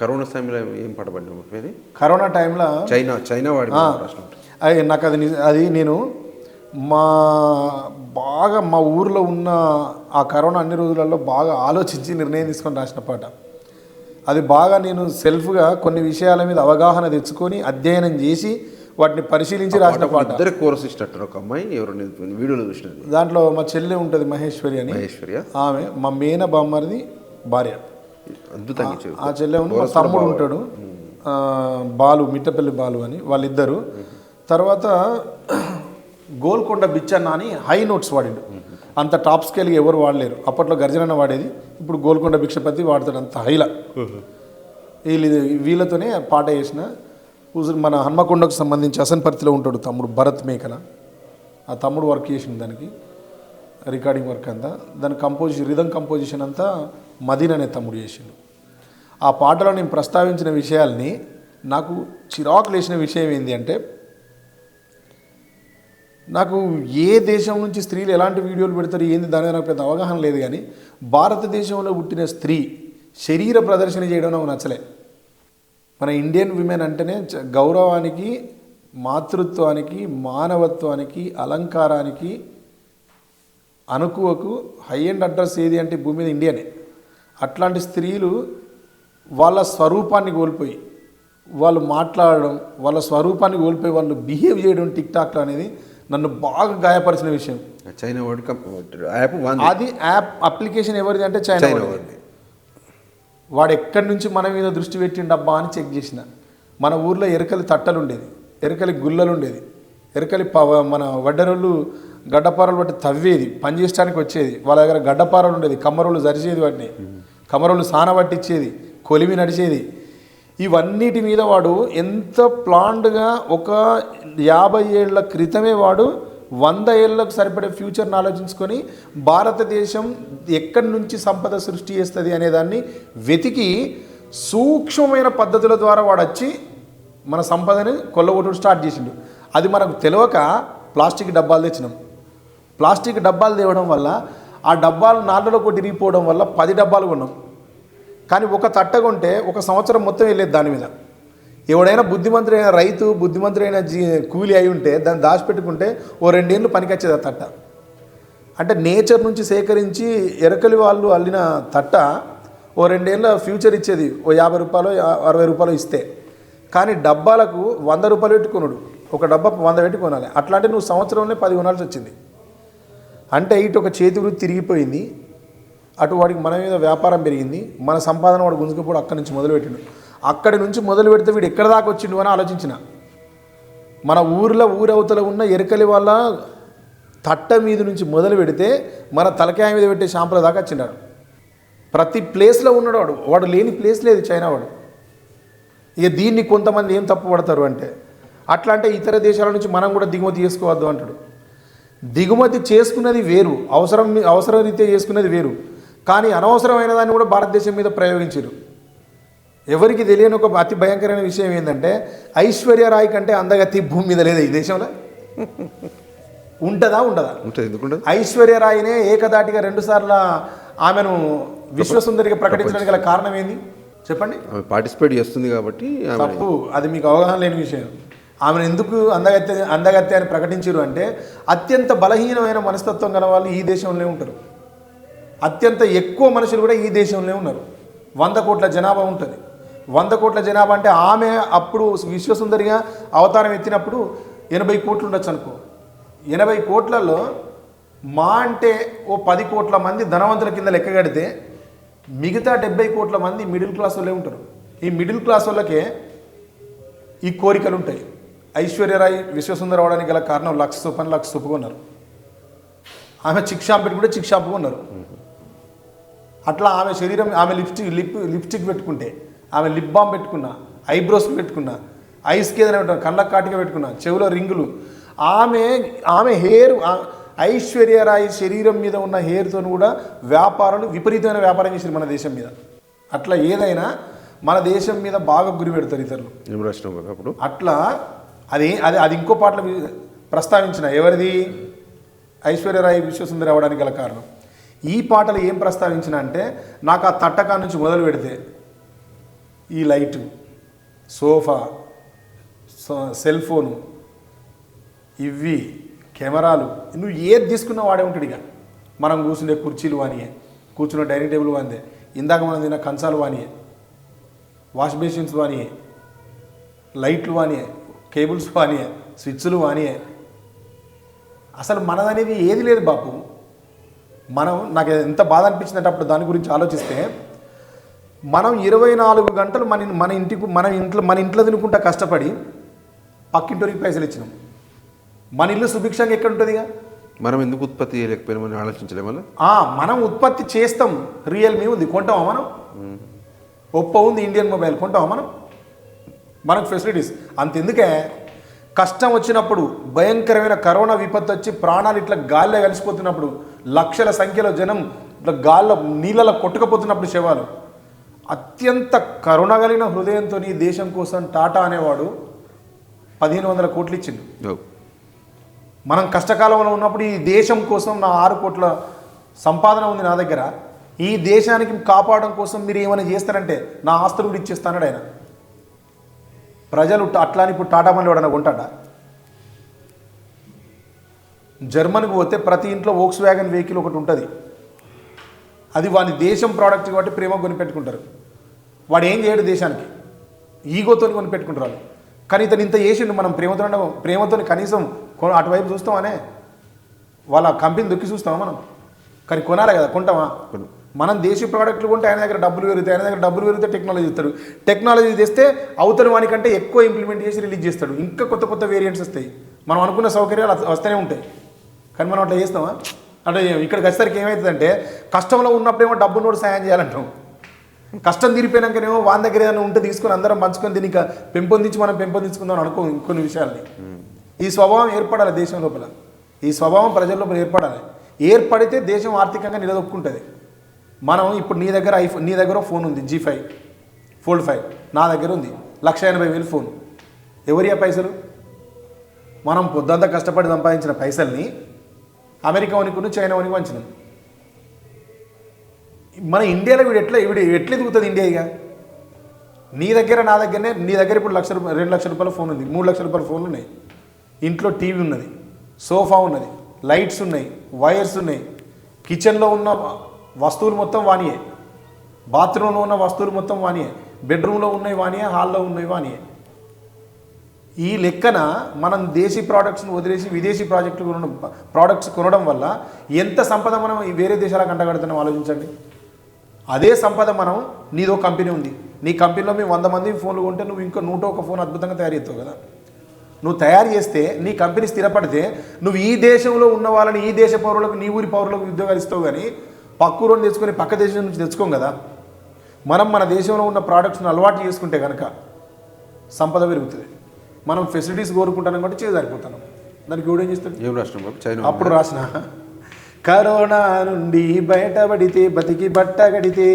Corona సమయంలో ఏం పాట పాడినావు? పేరు కరోనా టైంలో చైనా చైనా వాడి అది నాకు అది అది నేను మా బాగా మా ఊర్లో ఉన్న ఆ కరోనా అన్ని రోజులలో బాగా ఆలోచించి నిర్ణయం తీసుకొని రాసిన పాట. అది బాగా నేను సెల్ఫ్గా కొన్ని విషయాల మీద అవగాహన తెచ్చుకొని అధ్యయనం చేసి వాటిని పరిశీలించి రాసిన పాట ఇద్దరు కోరస్ ఒక అమ్మాయి ఎవరు వీడియోలో చూసినది. దాంట్లో మా చెల్లె ఉంటుంది మహేశ్వరి అని. మహేశ్వర్య? ఆమె మా మేన బామ్మరిది భార్య. అద్భుతంగా ఆ చెల్లె మా తమ్ముడు ఉంటాడు. బాలు మిట్టపల్లి బాలు అని వాళ్ళిద్దరు. తర్వాత గోల్కొండ బిచ్చన్న అని హై నోట్స్ వాడిండు. అంత టాప్ స్కేల్గా ఎవరు వాడలేరు. అప్పట్లో గర్జనన్న వాడేది. ఇప్పుడు గోల్కొండ భిక్షపతి వాడతాడు అంత హైలా. వీళ్ళు వీళ్ళతోనే పాట వేసిన మన హన్మకొండకు సంబంధించి అసన్పర్తిలో ఉంటాడు తమ్ముడు భరత్ మేకల. ఆ తమ్ముడు వర్క్ చేసిండు దానికి. రికార్డింగ్ వర్క్ అంతా దాని కంపోజిషన్ రిధం కంపోజిషన్ అంతా మదీన్ అనే తమ్ముడు చేసిండు. ఆ పాటలో నేను ప్రస్తావించిన విషయాల్ని నాకు చిరాకు లేచిన విషయం ఏంటి అంటే నాకు ఏ దేశం నుంచి స్త్రీలు ఎలాంటి వీడియోలు పెడతారు ఏంది దాని నాకు పెద్ద అవగాహన లేదు కానీ భారతదేశంలో పుట్టిన స్త్రీ శరీర ప్రదర్శన చేయడం నాకు నచ్చలే. మన ఇండియన్ విమెన్ అంటేనే చ- గౌరవానికి మాతృత్వానికి మానవత్వానికి అలంకారానికి అనుకువకు హై అండ్ అడ్రస్ ఏది అంటే భూమి మీద ఇండియానే అట్లాంటి స్త్రీలు వాళ్ళ స్వరూపాన్ని కోల్పోయి వాళ్ళు మాట్లాడడం వాళ్ళ స్వరూపాన్ని కోల్పోయి వాళ్ళు బిహేవ్ చేయడం టిక్ టాక్లో అనేది నన్ను బాగా గాయపరిచిన విషయం చైనా వాడి యాప్ వాంది అది యాప్ అప్లికేషన్ ఎవరిది అంటే చైనా వాడిది. వాడిది. వాడు ఎక్కడి నుంచి మన మీద దృష్టి పెట్టిండబ్బా అని చెక్ చేసిన మన ఊర్లో ఎరకలి తట్టలు ఉండేది ఎరకలి గుల్లలు ఉండేది ఎరకలి పవ మన వడ్డరోళ్ళు గడ్డపారలు బట్టి తవ్వేది పని చేయడానికి వచ్చేది. వాళ్ళ దగ్గర గడ్డపారలు ఉండేది కమ్మరోళ్ళు జరిచేది వాటిని. కమ్మరోళ్ళు సాన పట్టించేది కొలిమి నడిచేది. ఇవన్నిటి మీద వాడు ఎంత ప్లాండ్గా ఒక యాభై ఏళ్ళ క్రితమే వాడు వంద ఏళ్ళకు సరిపడే ఫ్యూచర్ని ఆలోచించుకొని భారతదేశం ఎక్కడి నుంచి సంపద సృష్టి చేస్తుంది అనేదాన్ని వెతికి సూక్ష్మమైన పద్ధతుల ద్వారా వాడు వచ్చి మన సంపదని కొల్లగొట్టుడు స్టార్ట్ చేసిండు. అది మనకు తెలియక ప్లాస్టిక్ డబ్బాలు తెచ్చినాం. ప్లాస్టిక్ డబ్బాలు తేవడం వల్ల ఆ డబ్బాలు నాళ్ళలో కొట్టి ఇరిగిపోవడం వల్ల పది డబ్బాలు కొన్నాం. కానీ ఒక తట్ట కొంటే ఒక సంవత్సరం మొత్తం వెళ్ళేది దాని మీద. ఎవడైనా బుద్ధిమంతుడైన రైతు బుద్ధిమంతుడైన జీ కూలి అయి ఉంటే దాన్ని దాచిపెట్టుకుంటే ఓ రెండేళ్ళు పనికొచ్చేది ఆ తట్ట. అంటే నేచర్ నుంచి సేకరించి ఎరకలి వాళ్ళు అల్లిన తట్ట ఓ రెండేళ్ళ ఫ్యూచర్ ఇచ్చేది. ఓ యాభై రూపాయలు అరవై రూపాయలు ఇస్తే. కానీ డబ్బాలకు వంద రూపాయలు పెట్టుకున్నాడు. ఒక డబ్బా వంద పెట్టి కొనాలి. అట్లాంటి నువ్వు సంవత్సరంలో పది కొనాల్సి వచ్చింది. అంటే ఇటు ఒక చేతి వృత్తి తిరిగిపోయింది అటు వాడికి మన మీద వ్యాపారం పెరిగింది మన సంపాదన వాడు గుంజుకపోవడం అక్కడి నుంచి మొదలుపెట్టిండు. అక్కడి నుంచి మొదలు పెడితే వీడు ఎక్కడ దాకా వచ్చిండు అని ఆలోచించిన. మన ఊర్లో ఊరవతల ఉన్న ఎరకలి వాళ్ళ తట్ట మీద నుంచి మొదలు పెడితే మన తలకాయ మీద పెట్టే షాంపుల దాకా వచ్చినాడు ప్రతి ప్లేస్లో ఉన్నాడు వాడు. వాడు లేని ప్లేస్ లేదు చైనా వాడు. ఇక దీన్ని కొంతమంది ఏం తప్పు పడతారు అంటే అట్లా అంటే ఇతర దేశాల నుంచి మనం కూడా దిగుమతి చేసుకోవద్దు అంటాడు. దిగుమతి చేసుకున్నది వేరు అవసరం అవసరం రీత్యా చేసుకున్నది వేరు. కానీ అనవసరమైన దాన్ని కూడా భారతదేశం మీద ప్రయోగించారు. ఎవరికి తెలియని ఒక అతి భయంకరమైన విషయం ఏంటంటే ఐశ్వర్య రాయ్ కంటే అందగతి భూమి మీద లేదా ఈ దేశంలో? ఉంటుందా ఉండదా? ఉంటుంది ఐశ్వర్య రాయినే ఏకదాటిగా రెండుసార్ల ఆమెను విశ్వసుందరిగా ప్రకటించడానికి గల కారణం ఏంది? చెప్పండి. పార్టిసిపేట్ చేస్తుంది కాబట్టి తప్పు. అది మీకు అవగాహన లేని విషయం. ఆమెను ఎందుకు అందగత్య అందగత్య అని ప్రకటించారు అంటే అత్యంత బలహీనమైన మనస్తత్వం గల వాళ్ళు ఈ దేశంలో ఉంటారు. అత్యంత ఎక్కువ మనుషులు కూడా ఈ దేశంలో ఉన్నారు. వంద కోట్ల జనాభా ఉంటుంది. వంద కోట్ల జనాభా అంటే ఆమె అప్పుడు విశ్వసుందరిగా అవతారం ఎత్తినప్పుడు ఎనభై కోట్లు ఉండొచ్చు అనుకో. ఎనభై కోట్లలో మా అంటే ఓ పది కోట్ల మంది ధనవంతుల కింద లెక్క కడితే మిగతా డెబ్బై కోట్ల మంది మిడిల్ క్లాస్ వాళ్ళే ఉంటారు. ఈ మిడిల్ క్లాస్ వాళ్ళకే ఈ కోరికలు ఉంటాయి ఐశ్వర్యరాయ్ విశ్వసుందర అవడానికి గల కారణం లక్ష చొప్పున లక్ష చొప్పుకున్నారు ఆమె చిక్ షాంప్ పెట్టుకుంటే చిక్ షాంప్ కొన్నారు అట్లా ఆమె శరీరం ఆమె లిప్స్టిక్ లిప్ లిప్స్టిక్ పెట్టుకుంటే ఆమె లిప్ బామ్ పెట్టుకున్నా ఐబ్రోస్ పెట్టుకున్నా ఐస్కి ఏదైనా పెట్టుకున్నా కళ్ళకు కాటిగా పెట్టుకున్నా చెవులో రింగులు ఆమె ఆమె హెయిర్ ఐశ్వర్యరాయ్ శరీరం మీద ఉన్న హెయిర్తో కూడా వ్యాపారాలు విపరీతమైన వ్యాపారం చేశారు మన దేశం మీద. అట్లా ఏదైనా మన దేశం మీద బాగా గురి పెడతారు ఇతరులు. అట్లా అది అది అది ఇంకో పాటలు ప్రస్తావించిన ఎవరిది? ఐశ్వర్యరాయ్ విశ్వసుందరి అవ్వడానికి గల కారణం. ఈ పాటలు ఏం ప్రస్తావించిన అంటే నాకు ఆ తట్టకా నుంచి మొదలు పెడితే ఈ లైటు సోఫా సో- సెల్ ఫోను ఇవి కెమెరాలు నువ్వు ఏది తీసుకున్నా వాడే ఉంటాడు ఇక. మనం కూర్చునే కుర్చీలు వానియే కూర్చున్న డైనింగ్ టేబుల్ వానిదే ఇందాక మనం తిన్న కంచాలు వానియే వాష్ బేసిన్స్ వానియే లైట్లు వానియే కేబుల్స్ వానియే స్విచ్లు వానియే. అసలు మనదనేది ఏది లేదు బాపు. మనం నాకు ఎంత బాధ అనిపించిందంటే అప్పుడు దాని గురించి ఆలోచిస్తే మనం ఇరవై నాలుగు గంటలు మన మన ఇంటికి మన ఇంట్లో మన ఇంట్లో తినుకుంటా కష్టపడి పక్కింటోరికి పైసలు ఇచ్చినాం. మన ఇల్లు సుభిక్షంగా ఎక్కడ ఉంటుందిగా? మనం ఎందుకు ఉత్పత్తి చేయలేకపోయినామని ఆలోచించలేము మనం ఉత్పత్తి చేస్తాం. రియల్మీ ఉంది. కొంటామా మనం? ఒప్పో ఉంది ఇండియన్ మొబైల్. కొంటామా మనం? మనకు ఫెసిలిటీస్. అంతెందుకే కష్టం వచ్చినప్పుడు భయంకరమైన కరోనా విపత్తు వచ్చి ప్రాణాలు ఇట్లా గాల్లో కలిసిపోతున్నప్పుడు లక్షల సంఖ్యలో జనం ఇట్లా గాల్లో నీళ్ళలో కొట్టుకపోతున్నప్పుడు శవాలు. అత్యంత కరుణ కలిగిన హృదయంతో ఈ దేశం కోసం టాటా అనేవాడు పదిహేను వందల కోట్లు ఇచ్చిండు. మనం కష్టకాలంలో ఉన్నప్పుడు ఈ దేశం కోసం నా ఆరు కోట్ల సంపాదన ఉంది నా దగ్గర. ఈ దేశానికి కాపాడడం కోసం మీరు ఏమైనా చేస్తారంటే నా ఆస్తులు కూడా ఇచ్చేస్తాడు ఆయన. ప్రజలు ట- అట్లా ఇప్పుడు టాటా మనీ వాడన కొంటాడా? జర్మన్కి పోతే ప్రతి ఇంట్లో వోక్స్ వ్యాగన్ వెహికల్ ఒకటి ఉంటుంది. అది వాని దేశం ప్రోడక్ట్ కాబట్టి ప్రేమ కొనిపెట్టుకుంటారు. వాడు ఏం చేయడు దేశానికి? ఈగోతో కొనిపెట్టుకుంటారు కానీ ఇతను ఇంత చేసిండు మనం ప్రేమతో ప్రేమతో కనీసం కొ- అటువైపు చూస్తామనే? వాళ్ళ కంపెనీ దొక్కి చూస్తామా మనం? కానీ కొనాలి కదా కొంటామా? కొను. మనం దేశీ ప్రోడక్ట్లు కొంటే ఆయన దగ్గర డబ్బులు పెరుగుతాయి ఆయన దగ్గర డబ్బులు పెరిగితే టెక్నాలజీ ఇస్తాడు. టెక్నాలజీ తెస్తే అవతల వానికంటే ఎక్కువ ఇంప్లిమెంట్ చేసి రిలీజ్ చేస్తాడు. ఇంకా కొత్త కొత్త వేరియంట్స్ వస్తాయి. మనం అనుకున్న సౌకర్యాలు వస్తూనే ఉంటాయి. కానీ మనం అట్లా చేస్తామా? అంటే ఇక్కడికి వచ్చేసరికి ఏమవుతుందంటే కష్టంలో ఉన్నప్పుడేమో డబ్బు నోడు సాయం చేయాలంటాం. కష్టం తీరిపోయినాకనేమో వాని దగ్గర ఏదైనా ఉంటే తీసుకొని అందరం పంచుకొని దీన్ని ఇంకా పెంపొందించి మనం పెంపొందించుకుందాం అనుకో ఇంకొన్ని విషయాల్ని. ఈ స్వభావం ఏర్పడాలి దేశం లోపల. ఈ స్వభావం ప్రజల లోపల ఏర్పడాలి. ఏర్పడితే దేశం ఆర్థికంగా నిలదొక్కుంటుంది. మనం ఇప్పుడు నీ దగ్గర ఐఫోన్ నీ దగ్గర ఫోన్ ఉంది జీ ఫైవ్ ఫోల్డ్ ఫైవ్ నా దగ్గర ఉంది లక్ష ఎనభై వేలు ఫోన్. ఎవరి ఆ పైసలు? మనం పొద్దంతా కష్టపడి సంపాదించిన పైసల్ని అమెరికా వనికి చైనా వనికి వంచినాం. మన ఇండియాలో వీడు ఎట్లా వీడు ఎట్లా ఎదుగుతుంది ఇండియా ఇక? నీ దగ్గర నా దగ్గరనే నీ దగ్గర ఇప్పుడు లక్ష రూపాయలు రెండు లక్షల రూపాయల ఫోన్ ఉంది మూడు లక్షల రూపాయల ఫోన్లు ఉన్నాయి. ఇంట్లో టీవీ ఉన్నది సోఫా ఉన్నది లైట్స్ ఉన్నాయి వైర్స్ ఉన్నాయి. కిచెన్లో ఉన్న వస్తువులు మొత్తం వానియే. బాత్రూంలో ఉన్న వస్తువులు మొత్తం వానియే. బెడ్రూమ్లో ఉన్నాయి వానియే హాల్లో ఉన్నాయి వానియే. ఈ లెక్కన మనం దేశీ ప్రోడక్ట్స్ని వదిలేసి విదేశీ ప్రాజెక్టులు కొనడం ప్రోడక్ట్స్ కొనడం వల్ల ఎంత సంపద మనం వేరే దేశాలకు అంటగడుతున్నాం ఆలోచించండి. అదే సంపద మనం నీదో కంపెనీ ఉంది. నీ కంపెనీలో మేము వంద మంది ఫోన్లు కొంటే నువ్వు ఇంకా నూట ఒక ఫోన్ అద్భుతంగా తయారు చేస్తావు కదా. నువ్వు తయారు చేస్తే నీ కంపెనీ స్థిరపడితే నువ్వు ఈ దేశంలో ఉన్న వాళ్ళని ఈ దేశ పౌరులకు నీ ఊరి పౌరులకు ఉద్యోగాలు ఇస్తావు కానీ పక్క ఊరిని తెచ్చుకొని పక్క దేశం నుంచి తెచ్చుకోం కదా. మనం మన దేశంలో ఉన్న ప్రోడక్ట్స్ని అలవాటు చేసుకుంటే కనుక సంపద పెరుగుతుంది. మనం ఫెసిలిటీస్ కోరుకుంటాం కాబట్టి చేసి సరిపోతున్నాం దానికి ఎవడేం చేస్తాడు? ఏం రాష్ట్రం అప్పుడు రాసిన. కరోనా నుండి బయటపడితే బతికి బట్టగడితే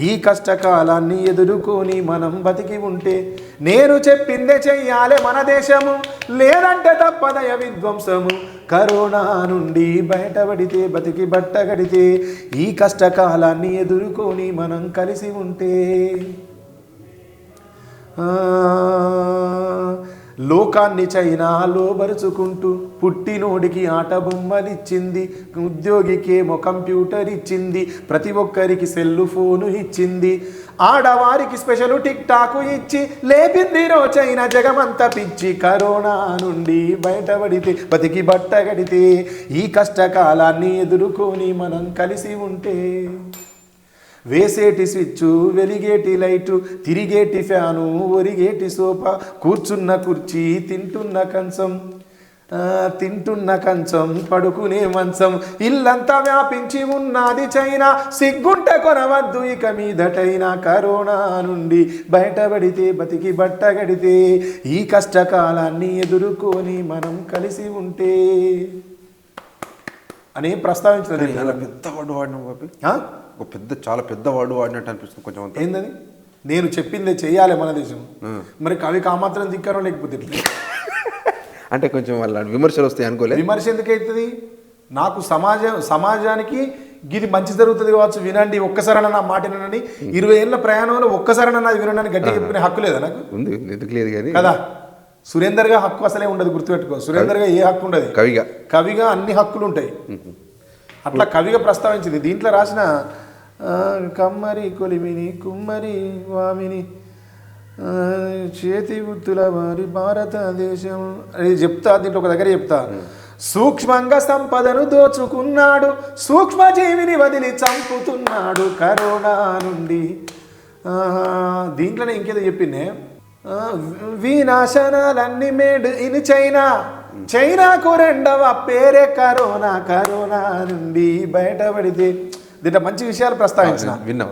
ఈ కష్టకాలాన్ని ఎదుర్కొని మనం బతికి ఉంటే నేను చెప్పిందే చెయ్యాలి మన దేశము. లేదంటే తప్పదయ విధ్వంసము. కరోనా నుండి బయటపడితే బతికి బట్టగడితే ఈ కష్టకాలాన్ని ఎదుర్కొని మనం కలిసి ఉంటే ఆ, లోకాన్ని చైనాలో బరుచుకుంటూ పుట్టినోడికి ఆట బొమ్మలిచ్చింది. ఉద్యోగికేమో కంప్యూటర్ ఇచ్చింది ప్రతి ఒక్కరికి సెల్లు ఫోను ఇచ్చింది. ఆడవారికి స్పెషల్ టిక్ టాక్ ఇచ్చి లేపింది రో చైనా పిచ్చి కరోనా నుండి బయటపడితే బతికి బట్టగడితే ఈ కష్టకాలాన్ని ఎదుర్కొని మనం కలిసి ఉంటే వేసేటి స్విచ్చు వెలిగేటి లైటు తిరిగేటి ఫ్యాను ఒరిగేటి సోఫా కూర్చున్న కుర్చీ తింటున్న కంచం. ఆ, తింటున్న కంచం పడుకునే మంచం ఇల్లంతా వ్యాపించి ఉన్నది చైనా. సిగ్గుంట కొనవద్దు ఇక మీదటైనా కరోనా నుండి. బయటపడితే బతికి బట్టగడితే ఈ కష్టకాలాన్ని ఎదుర్కొని మనం కలిసి ఉంటే. అని ప్రస్తావించినది చాలా పెద్ద వాడినాం ఆ? ఒక పెద్ద చాలా పెద్ద వర్డ్ వాడినట్టు అనిపిస్తుంది కొంచెం అంతా. ఏందని? నేను చెప్పిందే చెయ్యాలి మన దేశం. మరి కవి కామాత్రం దిక్కారో లేకపోతే? అంటే కొంచెం వాళ్ళ విమర్శలు వస్తాయి అనుకోలే. విమర్శ ఎందుకు అవుతుంది? నాకు సమాజం సమాజానికి గిది మంచి జరుగుతుంది కావచ్చు వినండి ఒక్కసారన్నా నా మాట వినండి. ఇరవై ఏళ్ళ ప్రయాణంలో ఒక్కసారన్నా నాది వినండి గట్టిగా చెప్పుకునే హక్కు లేదా నాకు? ఉంది ఎందుకు లేదు కానీ కదా. సురేందర్గా హక్కు అసలే ఉండదు గుర్తుపెట్టుకో. సురేందర్గా ఏ హక్కు ఉండదు? కవిగా. కవిగా అన్ని హక్కులు ఉంటాయి. అట్లా కవిగా ప్రస్తావించింది. దీంట్లో రాసిన కమ్మరి కొలిమిని కుమ్మరి వామిని చేతి గుర్తుల వారి భారతదేశం. అది చెప్తా దీంట్లో ఒక దగ్గర చెప్తా. సూక్ష్మంగా సంపదను దోచుకున్నాడు సూక్ష్మజీవిని వదిలి చంపుతున్నాడు కరోనా నుండి. దీంట్లోనే ఇంకేదో చెప్పిందే. వినాశనాలన్నీ మేడ్ ఇన్ చైనా. చైనాకు రెండవ పేరే కరోనా కరోనా నుండి బయటపడితే దీంట్లో మంచి విషయాలు ప్రస్తావించిన. విన్నా.